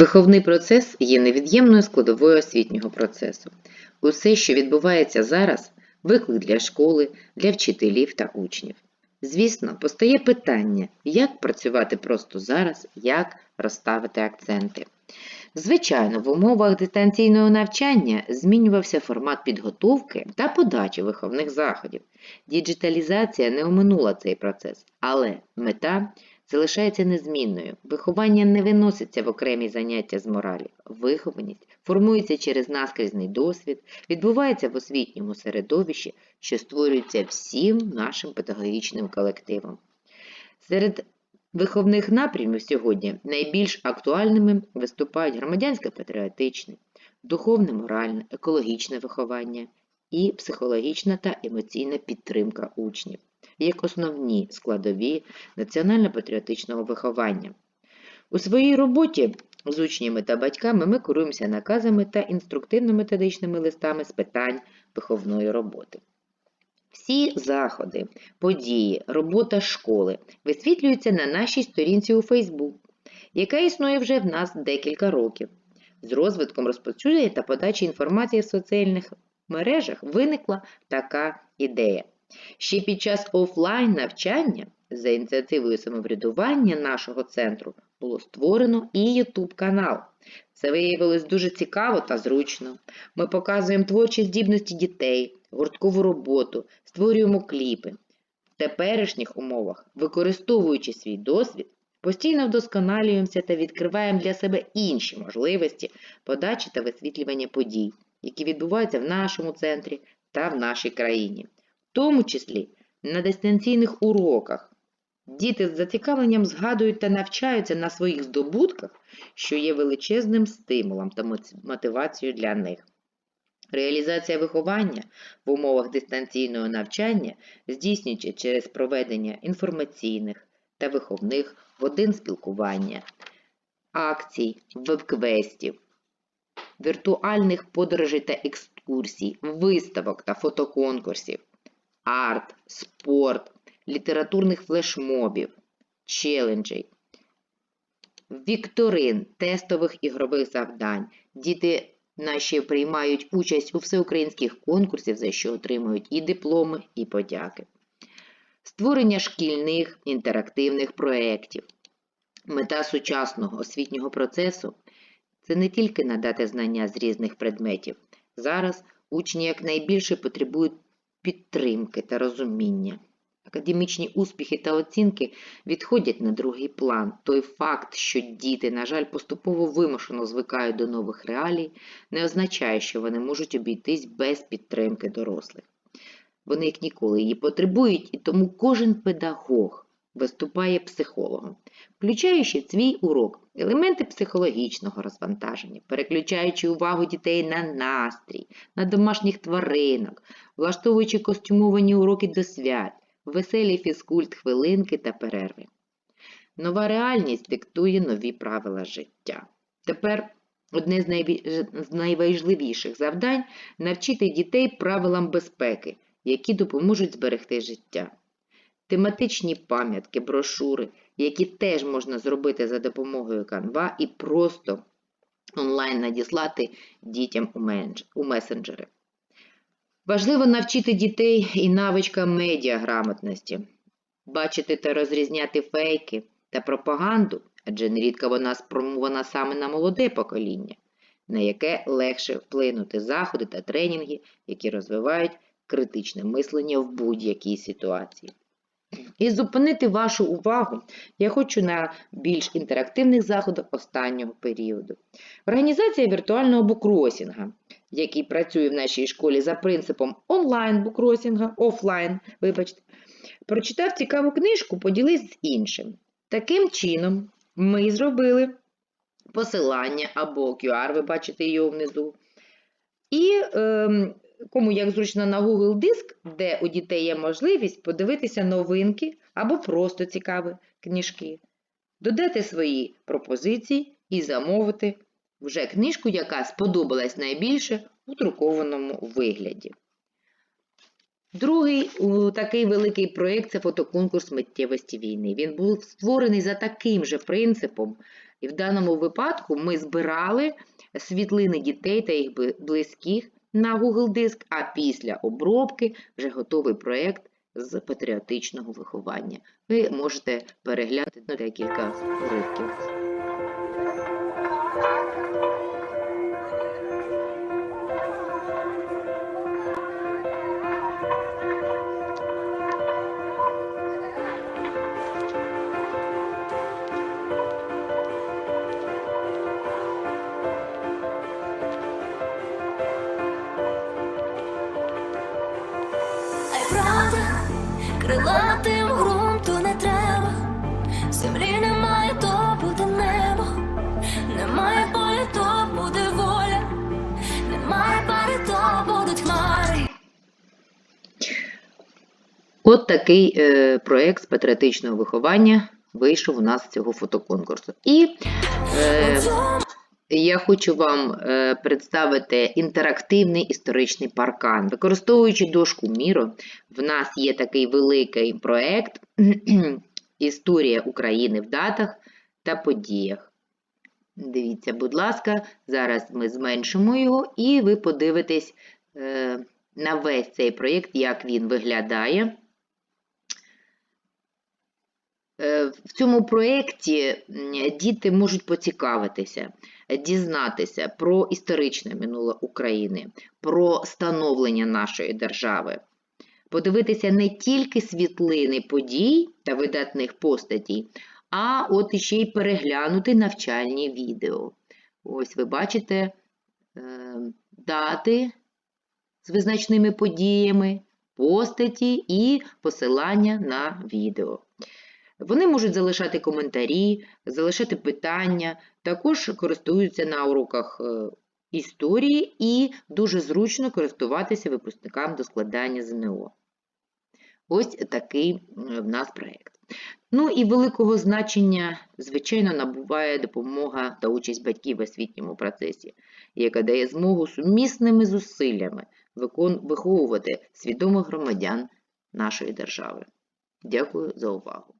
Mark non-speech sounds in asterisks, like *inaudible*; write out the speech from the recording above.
Виховний процес є невід'ємною складовою освітнього процесу. Усе, що відбувається зараз, виклик для школи, для вчителів та учнів. Звісно, постає питання, як працювати просто зараз, як розставити акценти. Звичайно, в умовах дистанційного навчання змінювався формат підготовки та подачі виховних заходів. Діджиталізація не оминула цей процес, але мета залишається незмінною. Виховання не виноситься в окремі заняття з моралі. Вихованість формується через наскрізний досвід, відбувається в освітньому середовищі, що створюється всім нашим педагогічним колективом. Серед виховних напрямів сьогодні найбільш актуальними виступають громадянсько-патріотичне, духовне, моральне, екологічне виховання і психологічна та емоційна підтримка учнів як основні складові національно-патріотичного виховання. У своїй роботі з учнями та батьками ми керуємося наказами та інструктивно-методичними листами з питань виховної роботи. Всі заходи, події, робота школи висвітлюються на нашій сторінці у Facebook, яка існує вже в нас декілька років. З розвитком розповсюдження та подачі інформації в соціальних мережах виникла така ідея. Ще під час офлайн навчання за ініціативою самоврядування нашого центру було створено і YouTube канал. Це виявилось дуже цікаво та зручно. Ми показуємо творчі здібності дітей, гурткову роботу, створюємо кліпи. В теперішніх умовах, використовуючи свій досвід, постійно вдосконалюємося та відкриваємо для себе інші можливості подачі та висвітлювання подій, які відбуваються в нашому центрі та в нашій країні тому числі на дистанційних уроках. Діти з зацікавленням згадують та навчаються на своїх здобутках, що є величезним стимулом та мотивацією для них. Реалізація виховання в умовах дистанційного навчання здійснюється через проведення інформаційних та виховних годин спілкування, акцій, веб-квестів, віртуальних подорожей та екскурсій, виставок та фотоконкурсів арт, спорт, літературних флешмобів, челенджей, вікторин, тестових ігрових завдань. Діти наші приймають участь у всеукраїнських конкурсах, за що отримують і дипломи, і подяки. Створення шкільних інтерактивних проєктів. Мета сучасного освітнього процесу це не тільки надати знання з різних предметів. Зараз учні якнайбільше потребують підтримки та розуміння. Академічні успіхи та оцінки відходять на другий план. Той факт, що діти, на жаль, поступово вимушено звикають до нових реалій, не означає, що вони можуть обійтись без підтримки дорослих. Вони як ніколи її потребують, і тому кожен педагог виступає психологом, включаючи свій урок елементи психологічного розвантаження, переключаючи увагу дітей на настрій, на домашніх тваринок, влаштовуючи костюмовані уроки до свят, веселі фізкульт, хвилинки та перерви. Нова реальність диктує нові правила життя. Тепер одне з найважливіших завдань навчити дітей правилам безпеки, які допоможуть зберегти життя тематичні пам'ятки, брошури, які теж можна зробити за допомогою Canva і просто онлайн надіслати дітям у месенджери. Важливо навчити дітей і навичкам медіаграмотності, бачити та розрізняти фейки та пропаганду, адже нерідко вона спромована саме на молоде покоління, на яке легше вплинути заходи та тренінги, які розвивають критичне мислення в будь-якій ситуації. І зупинити вашу увагу я хочу на більш інтерактивних заходах останнього періоду. Організація віртуального букросінга, який працює в нашій школі за принципом онлайн-букросінга, офлайн, вибачте, прочитав цікаву книжку, поділився з іншим. Таким чином, ми зробили посилання або QR, ви бачите його внизу. І е, кому як зручно на Google Диск, де у дітей є можливість подивитися новинки або просто цікаві книжки, додати свої пропозиції і замовити вже книжку, яка сподобалась найбільше у друкованому вигляді. Другий такий великий проєкт це фотоконкурс миттєвості війни. Він був створений за таким же принципом. І в даному випадку ми збирали світлини дітей та їх близьких на Google Диск, а після обробки вже готовий проєкт з патріотичного виховання. Ви можете переглянути ну, декілька уривків. Крилатим ґрунту не треба. Землі немає, то буде небо. Немає полі, то буде воля. Немає пари, то будуть хмари. От такий е, проєкт з патріотичного виховання вийшов у нас з цього фотоконкурсу. І е, я хочу вам е, представити інтерактивний історичний паркан. Використовуючи дошку Міро, в нас є такий великий проєкт *clears throat* Історія України в датах та подіях. Дивіться, будь ласка, зараз ми зменшимо його, і ви подивитесь е, на весь цей проєкт, як він виглядає. Е, В цьому проєкті діти можуть поцікавитися, е, дізнатися про історичне минуле України, про становлення нашої держави, подивитися не тільки світлини подій та видатних постатей, а от іще й переглянути навчальні відео. Ось ви бачите е, дати з визначними подіями, постаті і посилання на відео. Вони можуть залишати коментарі, залишати питання, також користуються на уроках е, історії і дуже зручно користуватися випускникам до складання ЗНО. Ось такий в нас проєкт. Ну і великого значення, звичайно, набуває допомога та участь батьків в освітньому процесі, яка дає змогу сумісними зусиллями виховувати свідомих громадян нашої держави. Дякую за увагу.